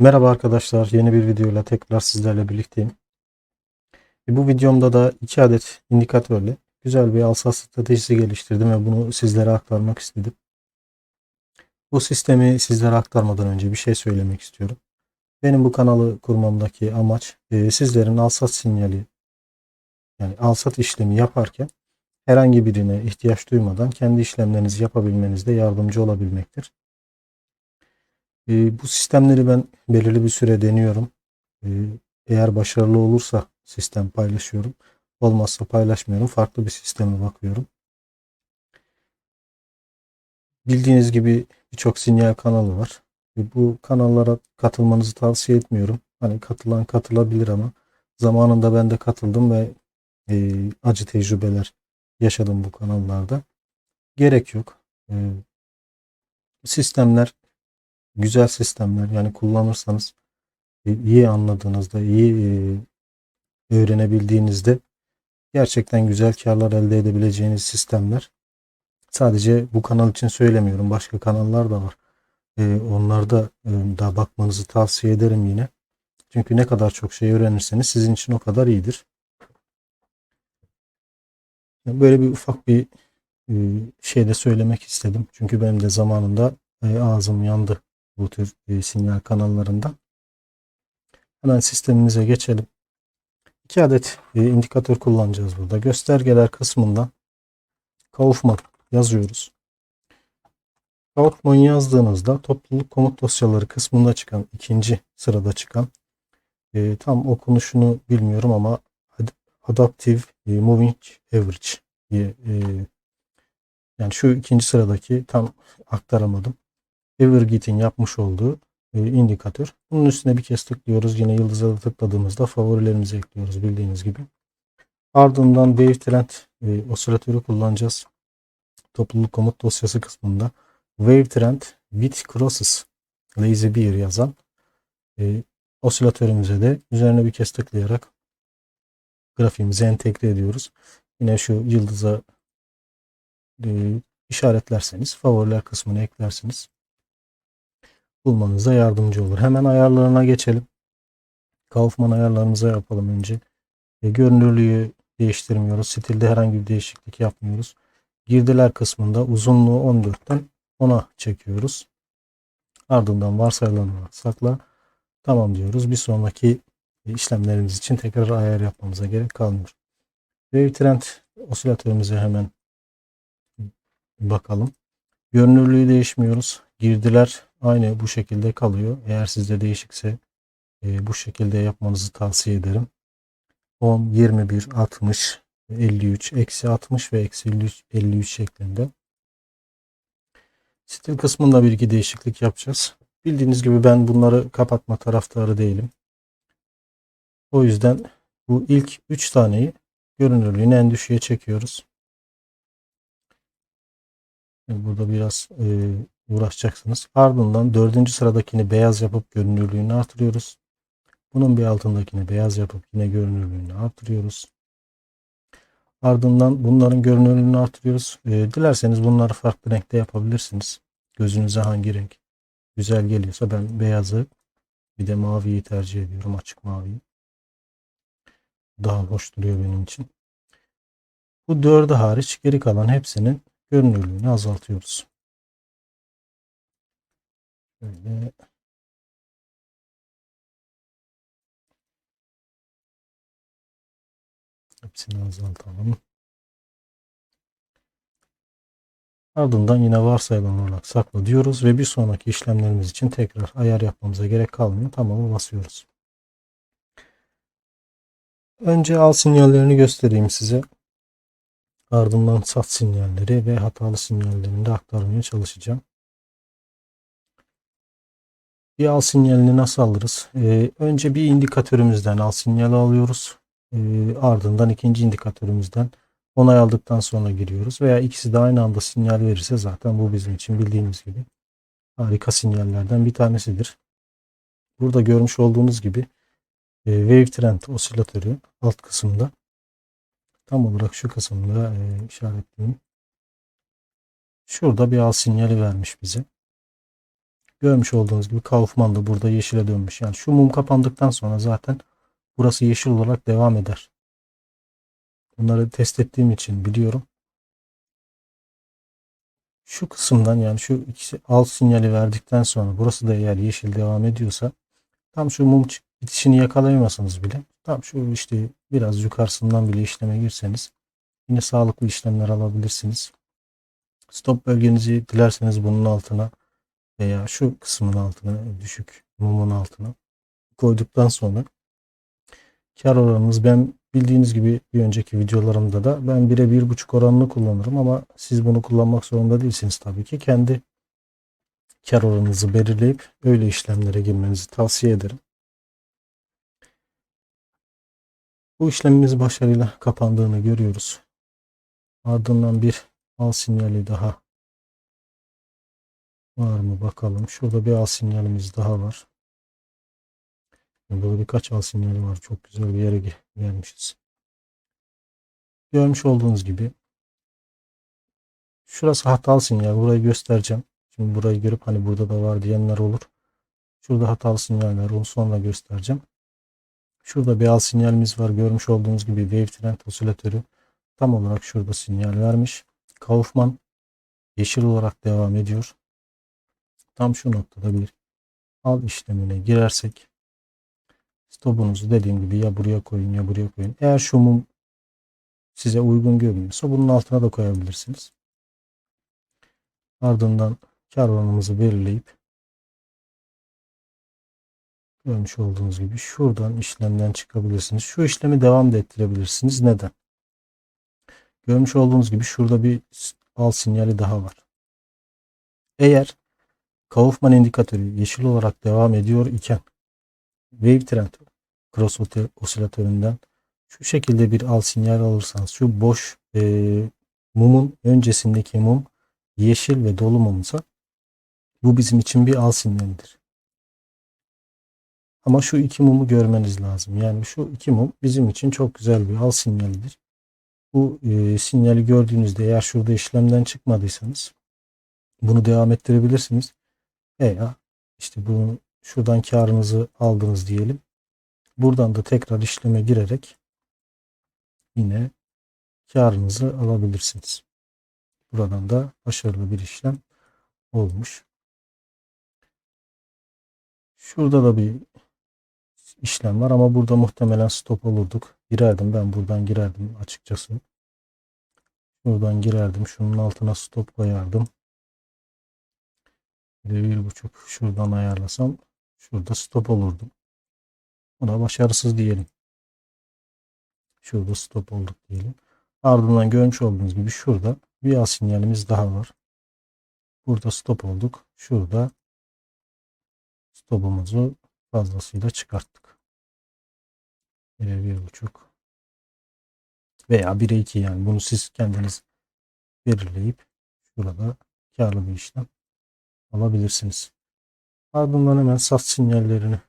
Merhaba arkadaşlar, yeni bir videoyla tekrar sizlerle birlikteyim. E, Bu videomda da iki adet indikatörle güzel bir alsat stratejisi geliştirdim ve bunu sizlere aktarmak istedim. Bu sistemi sizlere aktarmadan önce bir şey söylemek istiyorum. Benim bu kanalı kurmamdaki amaç e, sizlerin alsat sinyali yani alsat işlemi yaparken herhangi birine ihtiyaç duymadan kendi işlemlerinizi yapabilmenizde yardımcı olabilmektir. E, bu sistemleri ben belirli bir süre deniyorum. E, eğer başarılı olursa sistem paylaşıyorum. Olmazsa paylaşmıyorum. Farklı bir sisteme bakıyorum. Bildiğiniz gibi birçok sinyal kanalı var. E, bu kanallara katılmanızı tavsiye etmiyorum. Hani katılan katılabilir ama zamanında ben de katıldım ve e, acı tecrübeler yaşadım bu kanallarda. Gerek yok. E, sistemler güzel sistemler yani kullanırsanız e, iyi anladığınızda, iyi e, öğrenebildiğinizde gerçekten güzel karlar elde edebileceğiniz sistemler. Sadece bu kanal için söylemiyorum. Başka kanallar da var. E, onlarda da bakmanızı tavsiye ederim yine. Çünkü ne kadar çok şey öğrenirseniz sizin için o kadar iyidir. Böyle bir ufak bir şey de söylemek istedim. Çünkü benim de zamanında ağzım yandı bu tür e, sinyal kanallarında. Hemen sistemimize geçelim. İki adet e, indikatör kullanacağız burada. Göstergeler kısmından Kaufman yazıyoruz. Kaufman yazdığınızda topluluk komut dosyaları kısmında çıkan ikinci sırada çıkan e, tam okunuşunu bilmiyorum ama Adaptive e, Moving Average diye e, yani şu ikinci sıradaki tam aktaramadım. Evergit'in yapmış olduğu e, indikatör. Bunun üstüne bir kez tıklıyoruz. Yine yıldıza da tıkladığımızda favorilerimizi ekliyoruz bildiğiniz gibi. Ardından Wave Trend e, osilatörü kullanacağız. Topluluk komut dosyası kısmında Wave Trend with Crosses Lazy Bear yazan e, osilatörümüze de üzerine bir kez tıklayarak grafiğimizi entegre ediyoruz. Yine şu yıldıza e, işaretlerseniz favoriler kısmını eklersiniz bulmanıza yardımcı olur. Hemen ayarlarına geçelim. Kaufman ayarlarımıza yapalım önce. E, görünürlüğü değiştirmiyoruz. Stilde herhangi bir değişiklik yapmıyoruz. Girdiler kısmında uzunluğu 14'ten 10'a çekiyoruz. Ardından varsayılanları sakla. Tamam diyoruz. Bir sonraki işlemlerimiz için tekrar ayar yapmamıza gerek kalmıyor. Wave Trend osilatörümüze hemen bakalım. Görünürlüğü değişmiyoruz. Girdiler aynı bu şekilde kalıyor. Eğer sizde değişikse e, bu şekilde yapmanızı tavsiye ederim. 10, 21, 60, 53, eksi 60 ve eksi 53, 53 şeklinde. Stil kısmında bir iki değişiklik yapacağız. Bildiğiniz gibi ben bunları kapatma taraftarı değilim. O yüzden bu ilk 3 taneyi görünürlüğünü en düşüğe çekiyoruz. Burada biraz e, uğraşacaksınız. Ardından dördüncü sıradakini beyaz yapıp görünürlüğünü artırıyoruz. Bunun bir altındakini beyaz yapıp yine görünürlüğünü artırıyoruz. Ardından bunların görünürlüğünü artırıyoruz. E, dilerseniz bunları farklı renkte yapabilirsiniz. Gözünüze hangi renk güzel geliyorsa ben beyazı bir de maviyi tercih ediyorum. Açık maviyi. Daha hoş duruyor benim için. Bu dördü hariç geri kalan hepsinin görünürlüğünü azaltıyoruz. Şöyle hepsini azaltalım. Ardından yine varsayılan olarak sakla diyoruz ve bir sonraki işlemlerimiz için tekrar ayar yapmamıza gerek kalmıyor. Tamamı basıyoruz. Önce al sinyallerini göstereyim size. Ardından sat sinyalleri ve hatalı sinyallerini de aktarmaya çalışacağım. Bir al sinyalini nasıl alırız? Ee, önce bir indikatörümüzden al sinyali alıyoruz. Ee, ardından ikinci indikatörümüzden onay aldıktan sonra giriyoruz. Veya ikisi de aynı anda sinyal verirse zaten bu bizim için bildiğimiz gibi harika sinyallerden bir tanesidir. Burada görmüş olduğunuz gibi e, Wave Trend osilatörü alt kısımda tam olarak şu kısımda e, işaretleyeyim. Şurada bir al sinyali vermiş bize. Görmüş olduğunuz gibi Kaufman da burada yeşile dönmüş. Yani şu mum kapandıktan sonra zaten burası yeşil olarak devam eder. Bunları test ettiğim için biliyorum. Şu kısımdan yani şu ikisi alt sinyali verdikten sonra burası da eğer yeşil devam ediyorsa tam şu mum bitişini yakalayamasanız bile tam şu işte biraz yukarısından bile işleme girseniz yine sağlıklı işlemler alabilirsiniz. Stop bölgenizi dilerseniz bunun altına veya şu kısmın altına düşük mumun altına koyduktan sonra kar oranımız ben bildiğiniz gibi bir önceki videolarımda da ben 1'e 1.5 oranını kullanırım ama siz bunu kullanmak zorunda değilsiniz tabii ki. Kendi kar oranınızı belirleyip öyle işlemlere girmenizi tavsiye ederim. Bu işlemimiz başarıyla kapandığını görüyoruz. Ardından bir al sinyali daha var mı bakalım. Şurada bir al sinyalimiz daha var. Burada birkaç al sinyali var. Çok güzel bir yere ge- gelmişiz. Görmüş olduğunuz gibi şurası hatalı sinyal. Burayı göstereceğim. Şimdi burayı görüp hani burada da var diyenler olur. Şurada hatalı sinyaller. Onu sonra göstereceğim. Şurada bir al sinyalimiz var. Görmüş olduğunuz gibi wave trend osilatörü tam olarak şurada sinyal vermiş. Kaufman yeşil olarak devam ediyor. Tam şu noktada bir al işlemine girersek stopunuzu dediğim gibi ya buraya koyun ya buraya koyun. Eğer şu mum size uygun görünüyorsa bunun altına da koyabilirsiniz. Ardından kar oranımızı belirleyip görmüş olduğunuz gibi şuradan işlemden çıkabilirsiniz. Şu işlemi devam da ettirebilirsiniz. Neden? Görmüş olduğunuz gibi şurada bir al sinyali daha var. Eğer Kaufman indikatörü yeşil olarak devam ediyor iken wave trend cross osilatöründen şu şekilde bir al sinyal alırsanız şu boş e, mumun öncesindeki mum yeşil ve dolu mumsa bu bizim için bir al sinyalidir. Ama şu iki mumu görmeniz lazım. Yani şu iki mum bizim için çok güzel bir al sinyalidir. Bu e, sinyali gördüğünüzde eğer şurada işlemden çıkmadıysanız bunu devam ettirebilirsiniz. Veya işte bunu şuradan karınızı aldınız diyelim. Buradan da tekrar işleme girerek yine karınızı alabilirsiniz. Buradan da başarılı bir işlem olmuş. Şurada da bir işlem var ama burada muhtemelen stop olurduk. Girerdim ben buradan girerdim açıkçası. Şuradan girerdim. Şunun altına stop koyardım. Bir buçuk şuradan ayarlasam şurada stop olurdum. Buna başarısız diyelim. Şurada stop olduk diyelim. Ardından görmüş olduğunuz gibi şurada bir al sinyalimiz daha var. Burada stop olduk. Şurada stopumuzu fazlasıyla çıkarttık. 1'e bir buçuk veya 1'e 2 yani bunu siz kendiniz belirleyip şurada karlı bir işlem alabilirsiniz. Ardından hemen sat sinyallerini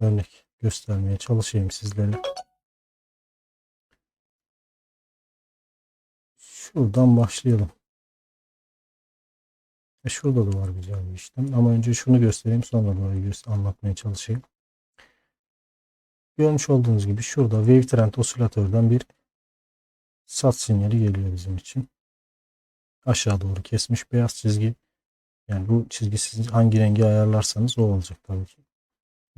örnek göstermeye çalışayım sizlere. Şuradan başlayalım. E şurada da var güzel bir işlem. Ama önce şunu göstereyim sonra göster- anlatmaya çalışayım. Görmüş olduğunuz gibi şurada wave trend osilatörden bir sat sinyali geliyor bizim için. Aşağı doğru kesmiş beyaz çizgi. Yani bu çizgi siz hangi rengi ayarlarsanız o olacak tabii ki.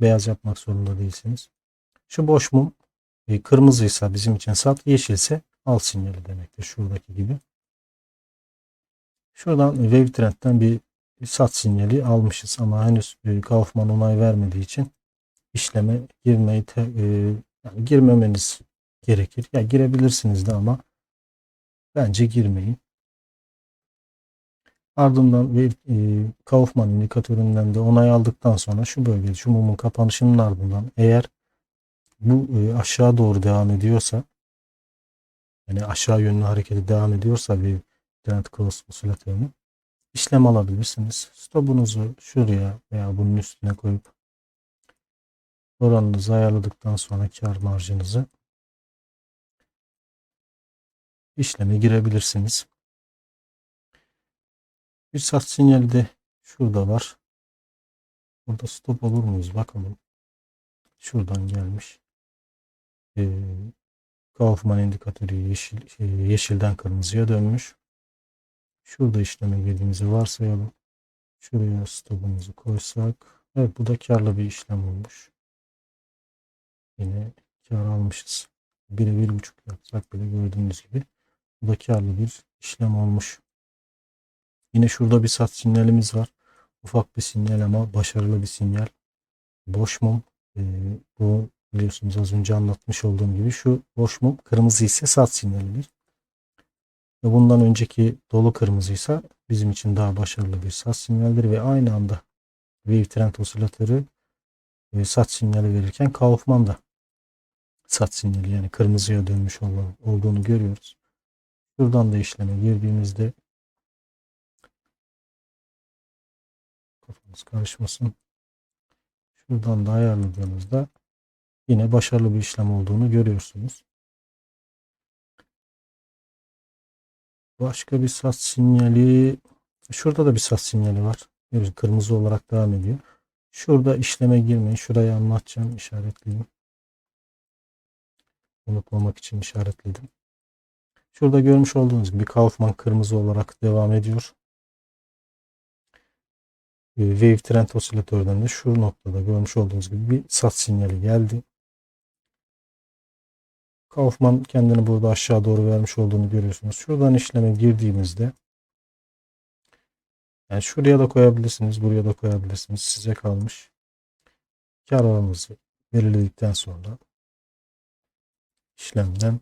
Beyaz yapmak zorunda değilsiniz. Şu boş mum e, kırmızıysa bizim için sat, yeşilse al sinyali demektir. Şuradaki gibi. Şuradan Wave Trend'den bir sat sinyali almışız ama henüz e, Kaufman onay vermediği için işleme girmeyi te, e, yani girmemeniz gerekir. Ya girebilirsiniz de ama bence girmeyin. Ardından Wave, e, Kaufman indikatöründen de onay aldıktan sonra şu bölgede şu mumun kapanışının ardından eğer bu e, aşağı doğru devam ediyorsa yani aşağı yönlü hareketi devam ediyorsa bir trend cross osilatörünü işlem alabilirsiniz. Stopunuzu şuraya veya bunun üstüne koyup oranınızı ayarladıktan sonra kar marjınızı işleme girebilirsiniz. Bir sat sinyali de şurada var. Burada stop olur muyuz? Bakalım. Şuradan gelmiş. Ee, Kaufman indikatörü yeşil, şey, yeşilden kırmızıya dönmüş. Şurada işleme girdiğimizi varsayalım. Şuraya stopumuzu koysak. Evet bu da karlı bir işlem olmuş. Yine kar almışız. 1'e 1.5 yapsak bile gördüğünüz gibi bu da karlı bir işlem olmuş. Yine şurada bir sat sinyalimiz var. Ufak bir sinyal ama başarılı bir sinyal. Boş mum. Ee, bu biliyorsunuz az önce anlatmış olduğum gibi şu boş mum kırmızı ise sat sinyalidir. Ve bundan önceki dolu kırmızıysa bizim için daha başarılı bir sat sinyaldir ve aynı anda Wave Trend Osilatörü e, sat sinyali verirken Kaufman da sat sinyali yani kırmızıya dönmüş olduğunu görüyoruz. Şuradan da işleme girdiğimizde kafanız karışmasın. Şuradan da ayarladığınızda yine başarılı bir işlem olduğunu görüyorsunuz. Başka bir sat sinyali şurada da bir sat sinyali var. Kırmızı olarak devam ediyor. Şurada işleme girmeyin. Şurayı anlatacağım. işaretleyeyim. Unutmamak için işaretledim. Şurada görmüş olduğunuz gibi Kaufman kırmızı olarak devam ediyor. Wave Trend Osilatörden de şu noktada görmüş olduğunuz gibi bir sat sinyali geldi. Kaufman kendini burada aşağı doğru vermiş olduğunu görüyorsunuz. Şuradan işleme girdiğimizde yani şuraya da koyabilirsiniz, buraya da koyabilirsiniz. Size kalmış. Kar oranınızı belirledikten sonra işlemden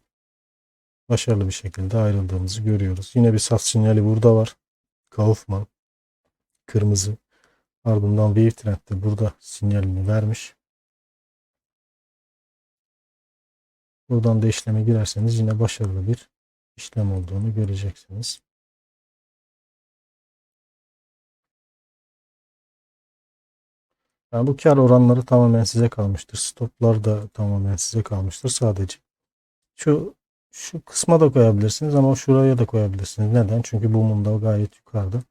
başarılı bir şekilde ayrıldığımızı görüyoruz. Yine bir sat sinyali burada var. Kaufman kırmızı. Ardından Wave Trend de burada sinyalini vermiş. Buradan da işleme girerseniz yine başarılı bir işlem olduğunu göreceksiniz. Yani bu kar oranları tamamen size kalmıştır. Stoplar da tamamen size kalmıştır sadece. Şu şu kısma da koyabilirsiniz ama şuraya da koyabilirsiniz. Neden? Çünkü bu mum da gayet yukarıda.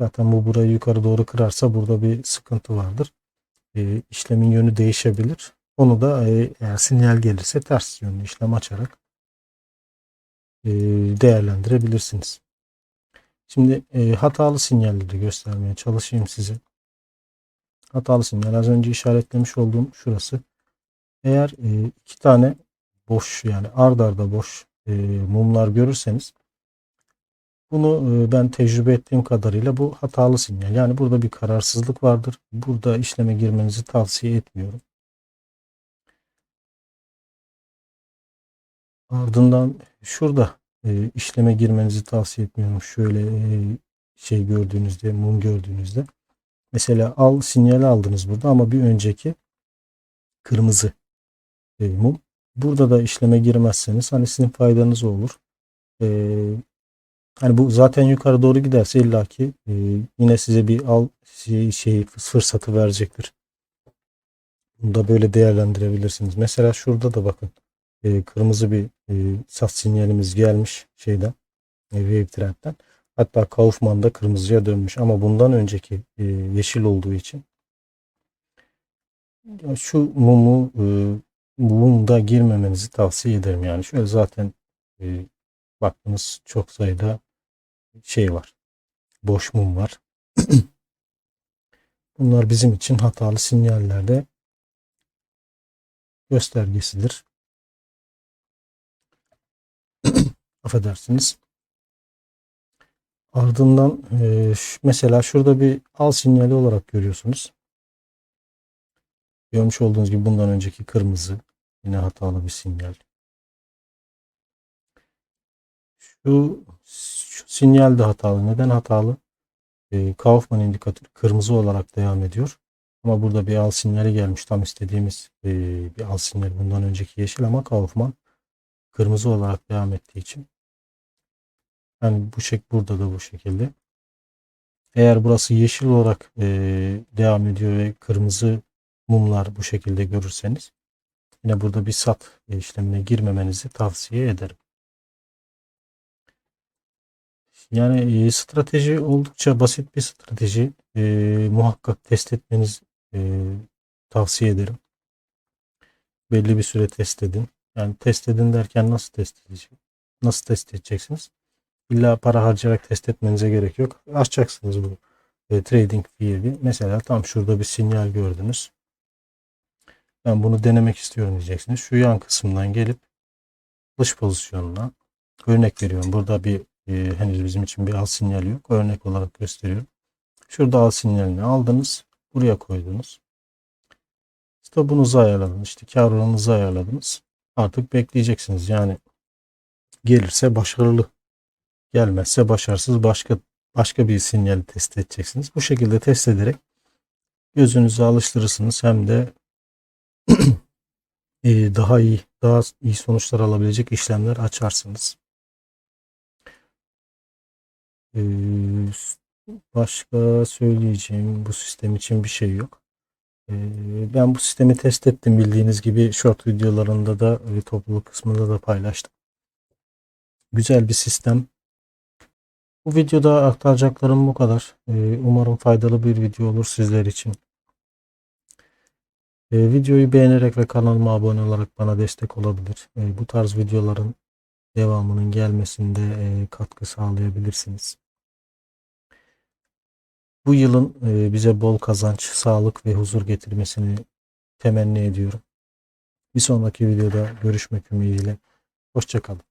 Zaten bu burayı yukarı doğru kırarsa burada bir sıkıntı vardır. E, işlemin yönü değişebilir. Onu da e, eğer sinyal gelirse ters yönlü işlem açarak e, değerlendirebilirsiniz. Şimdi e, hatalı sinyalleri göstermeye çalışayım size. Hatalı sinyal az önce işaretlemiş olduğum şurası. Eğer e, iki tane boş yani ard arda boş e, mumlar görürseniz bunu e, ben tecrübe ettiğim kadarıyla bu hatalı sinyal. Yani burada bir kararsızlık vardır. Burada işleme girmenizi tavsiye etmiyorum. Ardından şurada e, işleme girmenizi tavsiye etmiyorum. Şöyle e, şey gördüğünüzde, mum gördüğünüzde. Mesela al sinyali aldınız burada ama bir önceki kırmızı mum. Burada da işleme girmezseniz hani sizin faydanız olur. E, hani bu zaten yukarı doğru giderse illaki e, yine size bir al şey, şey fırsatı verecektir. Bunu da böyle değerlendirebilirsiniz. Mesela şurada da bakın e, kırmızı bir e, sat sinyalimiz gelmiş şeyden e, Wave Trend'den. Hatta Kaufman da kırmızıya dönmüş ama bundan önceki e, yeşil olduğu için şu mumu e, mumda girmemenizi tavsiye ederim. Yani şöyle zaten e, baktınız çok sayıda şey var. Boş mum var. Bunlar bizim için hatalı sinyallerde göstergesidir. Affedersiniz. Ardından e, mesela şurada bir al sinyali olarak görüyorsunuz. Görmüş olduğunuz gibi bundan önceki kırmızı yine hatalı bir sinyal. Şu, sinyal de hatalı. Neden hatalı? E, Kaufman indikatörü kırmızı olarak devam ediyor. Ama burada bir al sinyali gelmiş. Tam istediğimiz e, bir al sinyali. Bundan önceki yeşil ama Kaufman kırmızı olarak devam ettiği için yani bu şek burada da bu şekilde. Eğer burası yeşil olarak e, devam ediyor ve kırmızı mumlar bu şekilde görürseniz yine burada bir sat işlemine girmemenizi tavsiye ederim. Yani e, strateji oldukça basit bir strateji. E, muhakkak test etmeniz e, tavsiye ederim. Belli bir süre test edin. Yani test edin derken nasıl test edecek? Nasıl test edeceksiniz? İlla para harcayarak test etmenize gerek yok. Açacaksınız bu e, trading fiili. Mesela tam şurada bir sinyal gördünüz. Ben bunu denemek istiyorum diyeceksiniz. Şu yan kısımdan gelip dış pozisyonuna örnek veriyorum. Burada bir e, henüz bizim için bir al sinyali yok. Örnek olarak gösteriyorum. Şurada al sinyalini aldınız. Buraya koydunuz. Stopunuzu ayarladınız. İşte kar oranınızı ayarladınız. Artık bekleyeceksiniz. Yani gelirse başarılı. Gelmezse başarısız başka başka bir sinyali test edeceksiniz. Bu şekilde test ederek gözünüzü alıştırırsınız. Hem de e, daha iyi daha iyi sonuçlar alabilecek işlemler açarsınız. Ee, başka söyleyeceğim bu sistem için bir şey yok. Ee, ben bu sistemi test ettim bildiğiniz gibi short videolarında da ve topluluk kısmında da paylaştım. Güzel bir sistem. Bu videoda aktaracaklarım bu kadar. Ee, umarım faydalı bir video olur sizler için. Videoyu beğenerek ve kanalıma abone olarak bana destek olabilir. Bu tarz videoların devamının gelmesinde e, katkı sağlayabilirsiniz. Bu yılın e, bize bol kazanç, sağlık ve huzur getirmesini temenni ediyorum. Bir sonraki videoda görüşmek ümidiyle. Hoşçakalın.